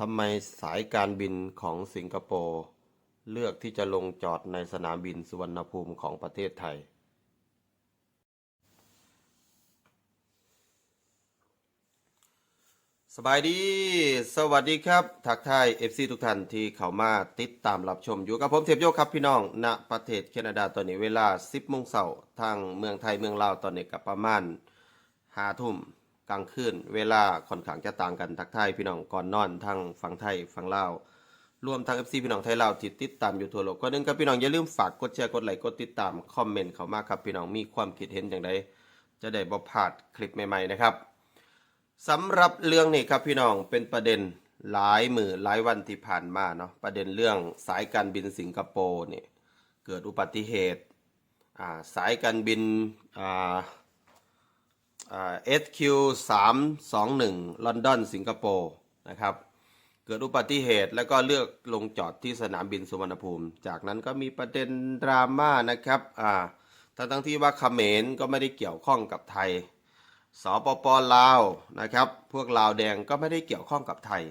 ทำไมสายการบินของสิงคโปร์เลือกที่จะลงจอดในสนามบินสุวรรณภูมิของประเทศไทย สบายดี สวัสดีครับทักทายเอฟซีทุกท่านที่เข้ามาติดตามรับชมอยู่กับผมเทพโยกครับพี่น้องณประเทศแคนาดาตอนนี้เวลา 10โมงเช้าทางเมืองไทยเมืองลาวตอนนี้กับประมาณ5ทุ่ม กลางคืนเวลาค่อนข้างจะต่างกันทักทายพี่น้องก่อนนอนทางฝั่งไทยฝั่งลาวรวมทั้ง FC พี่น้องไทยลาวที่ติดตามอยู่ทั่วโลกก็นึงครับพี่น้องอย่าลืมฝากกดแชร์กดไลค์กดติดตามคอมเมนต์เข้ามาครับพี่น้องมีความคิดเห็นอย่างไรจะได้บ่พลาดคลิปใหม่ๆนะครับสำหรับเรื่องนี้ครับพี่น้องเป็นประเด็นหลายมือหลายวันที่ผ่านมาเนาะประเด็นเรื่องสายการบินสิงคโปร์เนี่ยเกิดอุบัติเหตุสายการบินอ่า อ่า SQ 3 2 1ลอนดอนสิงคโปร์นะครับเกิดอุบัติเหตุแล้วก็เลือกลงจอดที่สนามบินสุวรรณภูมิ จากนั้นก็มีประเด็นดราม่านะครับอ่าทั้งทั้งที่ว่าเขมรก็ไม่ได้เกี่ยวข้องกับไทยสปปลาวนะครับ พวกลาวแดงก็ไม่ได้เกี่ยวข้องกับไทย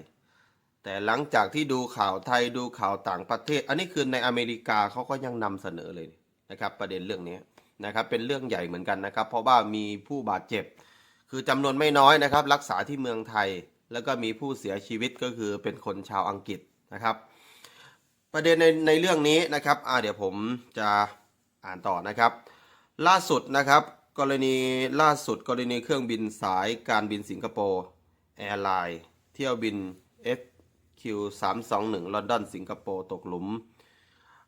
แต่หลังจากที่ดูข่าวไทยดูข่าวต่างประเทศ อันนี้คือในอเมริกาเขาก็ยังนำเสนอเลยนะครับประเด็นเรื่องนี้ นะครับเป็นเรื่องใหญ่เหมือนกันนะครับ เพราะว่ามีผู้บาดเจ็บ คือจำนวนไม่น้อยนะครับ รักษาที่เมืองไทย แล้วก็มีผู้เสียชีวิตก็คือเป็นคนชาวอังกฤษนะครับ ประเด็นในในเรื่องนี้นะครับอ่าเดี๋ยวผมจะอ่านต่อนะครับ ล่าสุดนะครับ กรณีล่าสุดกรณีเครื่องบินสายการบินสิงคโปร์แอร์ไลน์เที่ยวบิน FQ 321 ลอนดอนสิงคโปร์ตกหลุม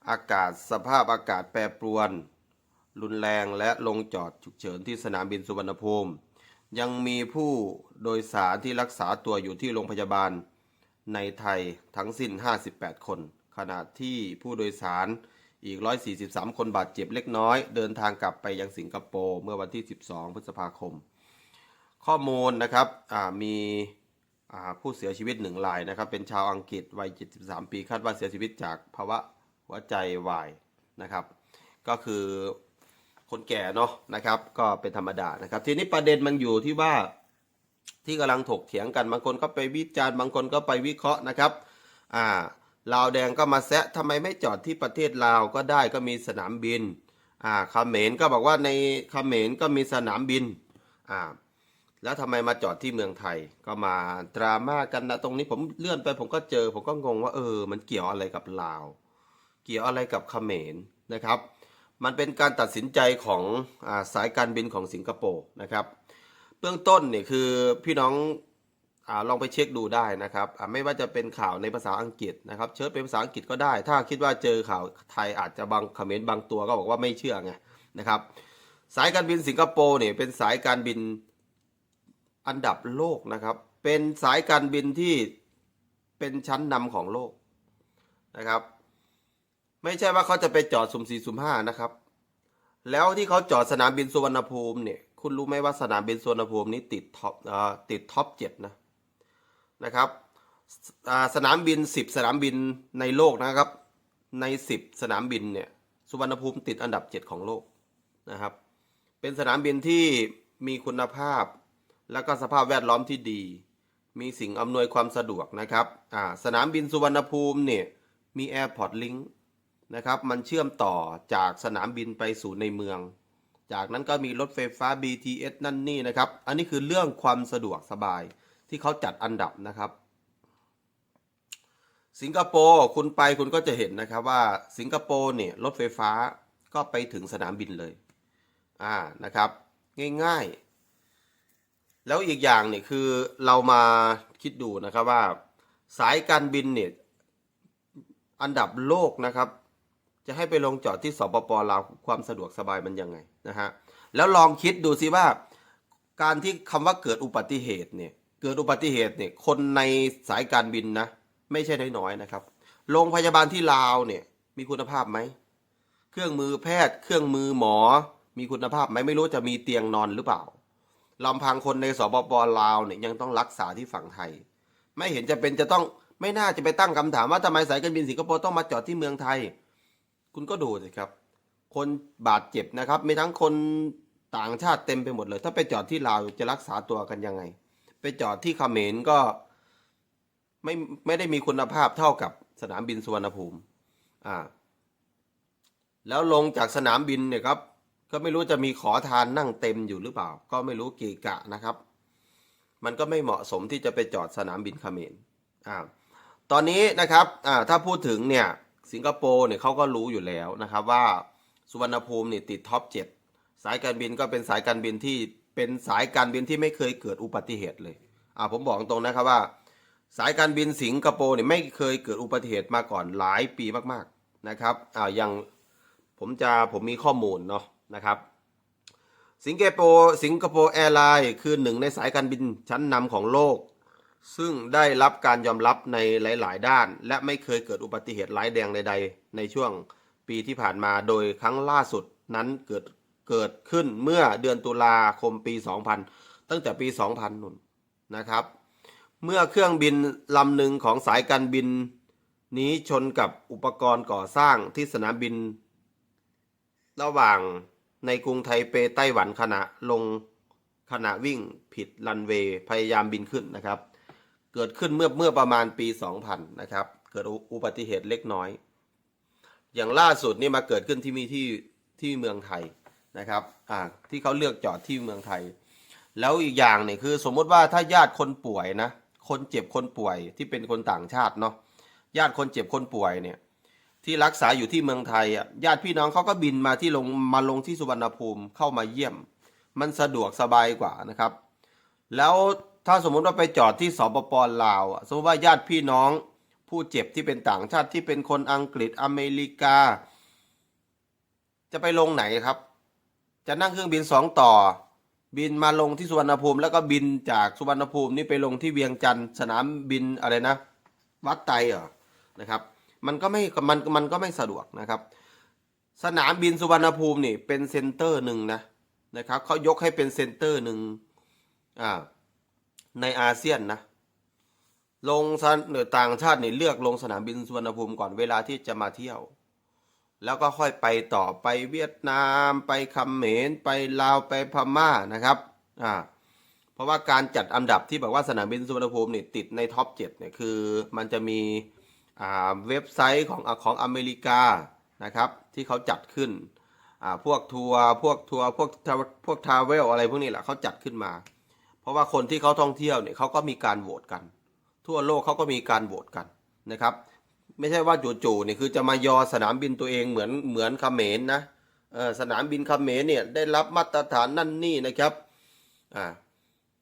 อากาศสภาพอากาศแปรปรวน รุนแรงและลงจอดฉุกเฉินที่สนามบินสุวรรณภูมิ ยังมีผู้โดยสารที่รักษาตัวอยู่ที่โรงพยาบาล ในไทยทั้งสิ้น 58 คน ขณะที่ผู้โดยสารอีก 143 คนบาดเจ็บเล็กน้อย เดินทางกลับไปยังสิงคโปร์เมื่อวันที่ 12 พฤษภาคม ข้อมูลนะครับมีผู้เสียชีวิตหนึ่งรายนะครับ เป็นชาวอังกฤษวัย 73 ปี คาดว่าเสียชีวิตจากภาวะหัวใจวายนะครับ ก็คือ คนแก่เนาะนะครับ ก็เป็นธรรมดานะครับ ทีนี้ประเด็นมันอยู่ที่ว่าที่กำลังถกเถียงกันบางคนก็ไปวิจารณ์บางคนก็ไปวิเคราะห์นะครับอ่าลาวแดงก็มาแซะทำไมไม่จอดที่ประเทศลาวก็ได้ก็มีสนามบินอ่าเมรก็บอกว่าในเมรก็มีสนามบินอ่าแล้วทำไมมาจอดที่เมืองไทยก็มาดราม่ากันนะตรงนี้ผมเลื่อนไปผมก็เจอ ผมก็งงว่าเออ มันเกี่ยวอะไรกับลาว เกี่ยวอะไรกับเขมรนะครับ มันเป็นการตัดสินใจของอาสายการบินของสิงคโปร์นะครับเบื้องต้นเนี่ยคือพี่น้องอลองไปเช็คดูได้นะครับไม่ว่าจะเป็นข่าวในภาษาอังกฤษนะครับ เชิญเป็นภาษาอังกฤษก็ได้ ถ้าคิดว่าเจอข่าวไทยอาจจะบางคอมเมนต์บางตัวก็บอกว่าไม่เชื่อไงนะครับ สายการบินสิงคโปร์เนี่ยเป็นสายการบินอันดับโลกนะครับ เป็นสายการบินที่เป็นชั้นนำของโลกนะครับ ไม่ใช่ว่าเขาจะไปจอดสุ่มสี่สุ่มห้านะครับ แล้วที่เขาจอดสนามบินสุวรรณภูมิเนี่ย คุณรู้ไหมว่าสนามบินสุวรรณภูมินี้ติดท็อปอติดท็อปเจ็ดนะนะครับสนามบินสิบสนามบินในโลกนะครับ ในสิบสนามบินเนี่ยสุวรรณภูมิติดอันดับเจ็ดของโลกนะครับ เป็นสนามบินที่มีคุณภาพ แล้วก็สภาพแวดล้อมที่ดี มีสิ่งอำนวยความสะดวกนะครับสนามบินสุวรรณภูมิเนี่ยมี Airport Link นะครับ มันเชื่อมต่อจากสนามบินไปสู่ในเมือง จากนั้นก็มีรถไฟฟ้า BTS นั่นนี่นะครับ อันนี้คือเรื่องความสะดวกสบายที่เขาจัดอันดับนะครับ สิงคโปร์คุณไปคุณก็จะเห็นนะครับว่าสิงคโปร์เนี่ยรถไฟฟ้าก็ไปถึงสนามบินเลย อ่านะครับ ง่ายๆ แล้วอีกอย่างเนี่ยคือเรามาคิดดูนะครับว่า สายการบินเนี่ยอันดับโลกนะครับ จะให้ไปลงจอดที่สปปลาวความสะดวกสบายมันยังไงนะฮะแล้วลองคิดดูสิว่า การที่คำว่าเกิดอุบัติเหตุเนี่ยเกิดอุบัติเหตุเนี่ยคนในสายการบินนะ ไม่ใช่น้อยๆนะครับโรงพยาบาลที่ลาวเนี่ยมีคุณภาพไหมเครื่องมือแพทย์ เครื่องมือหมอ มีคุณภาพไหมไม่รู้จะมีเตียงนอนหรือเปล่าลำพังคนในสปปลาวเนี่ยยังต้องรักษาที่ฝั่งไทย ไม่เห็นจะเป็นจะต้องไม่น่าจะไปตั้งคำถามว่าทำไมสายการบินสิงคโปร์ต้องมาจอดที่เมืองไทย คุณก็ดูสิครับ คนบาดเจ็บนะครับ มีทั้งคนต่างชาติเต็มไปหมดเลย ถ้าไปจอดที่ลาวจะรักษาตัวกันยังไง ไปจอดที่เขมรก็ไม่ไม่ได้มีคุณภาพเท่ากับสนามบินสุวรรณภูมิอ่าแล้วลงจากสนามบินเนี่ยครับ ก็ไม่รู้จะมีขอทานนั่งเต็มอยู่หรือเปล่า ก็ไม่รู้กี่กะนะครับ มันก็ไม่เหมาะสมที่จะไปจอดสนามบินเขมรอ่าตอนนี้นะครับอ่าถ้าพูดถึงเนี่ย สิงคโปร์เนี่ยเขาก็รู้อยู่แล้วนะครับว่าสุวรรณภูมิเนี่ยติดท็อปเจ็ดสายการบินก็เป็นสายการบินที่เป็นสายการบินที่ไม่เคยเกิดอุบัติเหตุเลยอ่าผมบอกตรงนะครับว่า สายการบินสิงคโปร์เนี่ยไม่เคยเกิดอุบัติเหตุมาก่อนหลายปีมากๆนะครับอ่าอย่างผมจะผมมีข้อมูลเนาะนะครับสิงคโปร์สิงคโปร์แอร์ไลน์คือหนึ่งในสายการบินชั้นนำของโลก ซึ่งได้รับการยอมรับในหลาย ๆ ด้าน และไม่เคยเกิดอุบัติเหตุร้ายแรงใด ๆ ในช่วงปีที่ผ่านมาโดยครั้งล่าสุดนั้นเกิดเกิดขึ้นเมื่อเดือนตุลาคมปี 2000 ตั้งแต่ปี 2000นุ่นนะครับ เมื่อเครื่องบินลำหนึ่งของสายการบินนี้ชนกับอุปกรณ์ก่อสร้างที่สนามบิน ระหว่างในกรุงไทเปไต้หวันขณะลงขณะวิ่งผิดรันเวย์พยายามบินขึ้นนะครับ เกิดขึ้นเมื่อเมื่อประมาณปี 2000 นะครับ เกิดอุบัติเหตุเล็กน้อย อย่างล่าสุดนี่มาเกิดขึ้นที่มีที่ที่เมืองไทยนะครับอ่าที่เขาเลือกจอดที่เมืองไทย แล้วอีกอย่างเนี่ยคือ สมมติว่าถ้าญาติคนป่วยนะ คนเจ็บคนป่วยที่เป็นคนต่างชาติเนาะ ญาติคนเจ็บคนป่วยเนี่ยที่รักษาอยู่ที่เมืองไทยอะญาติพี่น้องเขาก็บินมาที่ลงมาลงที่สุวรรณภูมิเข้ามาเยี่ยม มันสะดวกสบายกว่านะครับ แล้ว ถ้าสมมุติว่าไปจอดที่สปปลาวสมมติว่าญาติพี่น้องผู้เจ็บที่เป็นต่างชาติที่เป็นคนอังกฤษอเมริกา จะไปลงไหนครับ จะนั่งเครื่องบินสองต่อ บินมาลงที่สุวรรณภูมิ แล้วก็บินจากสุวรรณภูมินี่ไปลงที่เวียงจันทร์สนามบินอะไรนะ วัดไตเหรอนะครับ มันก็ไม่มันมันก็ไม่สะดวกนะครับ สนามบินสุวรรณภูมินี่เป็นเซ็นเตอร์หนึ่งนะนะครับเขายกให้เป็นเซ็นเตอร์หนึ่งอ่า ในอาเซียนนะ ลงสนหรือต่างชาติเนี่ยเลือกลงสนามบินสุวรรณภูมิก่อนเวลาที่จะมาเที่ยว แล้วก็ค่อยไปต่อไปเวียดนาม ไปเขมรไปลาวไปพม่านะครับอ่าเพราะว่าการจัดอันดับที่บอกว่าสนามบินสุวรรณภูมินี่ติดในท็อป7เนี่ยคือมันจะมีอ่าเว็บไซต์ของของอเมริกานะครับ ที่เขาจัดขึ้นอ่าพวกทัวร์พวกทัวร์พวกทาพวกทราเวลอะไรพวกนี้แหละเขาจัดขึ้นมา เพราะว่าคนที่เขาท่องเที่ยวเนี่ยเขาก็มีการโหวตกัน ทั่วโลกเขาก็มีการโหวตกันนะครับ ไม่ใช่ว่าจู่ๆเนี่ยคือจะมายอสนามบินตัวเองเหมือนเหมือนเขมรนะสนามบินเขมรเนี่ยได้รับมาตรฐานนั่นนี่นะครับอ่า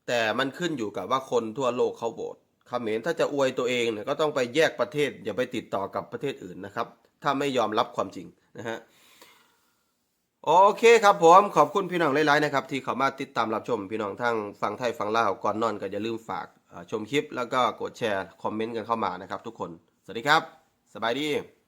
แต่มันขึ้นอยู่กับว่าคนทั่วโลกเขาโหวตเขมรถ้าจะอวยตัวเองเนี่ยก็ต้องไปแยกประเทศอย่าไปติดต่อกับประเทศอื่นนะครับ ถ้าไม่ยอมรับความจริงนะฮะ โอเคครับผม ขอบคุณพี่น้องหลายๆนะครับที่เข้ามาติดตามรับชมพี่น้องทั้งฟังไทยฟังลาวก่อนนอนก็อย่าลืมฝากชมคลิป แล้วก็กดแชร์คอมเมนต์กันเข้ามานะครับทุกคน สวัสดีครับ สบายดี